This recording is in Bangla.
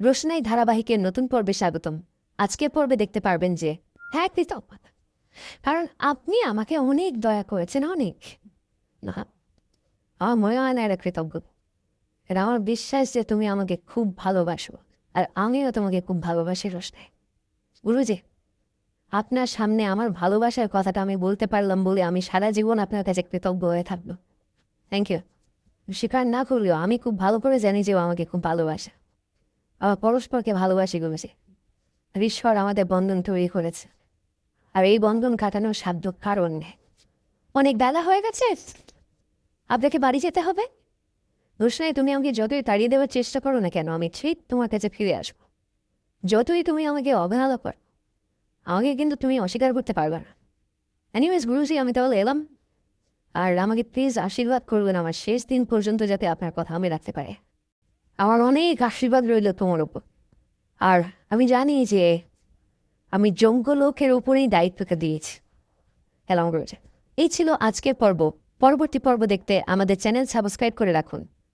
রোশনাই ধারাবাহিকের নতুন পর্বে স্বাগতম। আজকে পর্বে দেখতে পারবেন যে হ্যাঁ কৃতজ্ঞ কারণ আপনি আমাকে অনেক দয়া করেছেন, অনেক। না আমার এটা কৃতজ্ঞ। এটা আমার বিশ্বাস যে তুমি আমাকে খুব ভালোবাসো, আর আমিও তোমাকে খুব ভালোবাসি রোশনাই। গুরুজি, আপনার সামনে আমার ভালোবাসার কথাটা আমি বলতে পারলাম বলে আমি সারা জীবন আপনার কাছে কৃতজ্ঞ হয়ে থাকব। থ্যাংক ইউ স্বীকার না করলেও আমি খুব ভালো করে জানি যে ও আমাকে খুব ভালোবাসে। আমার পরস্পরকে ভালোবাসি গুমেছে ঈশ্বর আমাদের বন্ধন তৈরি করেছে। আর এই বন্ধন কাটানোর সাধ্য কারণ নেই। অনেক বেলা হয়ে গেছে। আপনাকে বাড়ি যেতে হবে। দোষ নাই, তুমি আমাকে যতই তাড়িয়ে দেওয়ার চেষ্টা করো না কেন, আমি ঠিক তোমার কাছে ফিরে আসব। যতই তুমি আমাকে অবহেলা করো, আমাকে কিন্তু তুমি অস্বীকার করতে পারবে না। এনিওয়েজ গুরুজি, আমি তাহলে এলাম। আর আমাকে প্লিজ আশীর্বাদ করবেন আমার শেষ দিন পর্যন্ত যাতে আপনার কথা আমি রাখতে পারে। আমার অনেক আশীর্বাদ রইল তোমার ওপর আর আমি জানি যে আমি জঙ্গলোকের উপরেই দায়িত্বকে দিয়েছি। হ্যালো রয়েছে এই ছিল আজকের পর্ব। পরবর্তী পর্ব দেখতে আমাদের চ্যানেল সাবস্ক্রাইব করে রাখুন।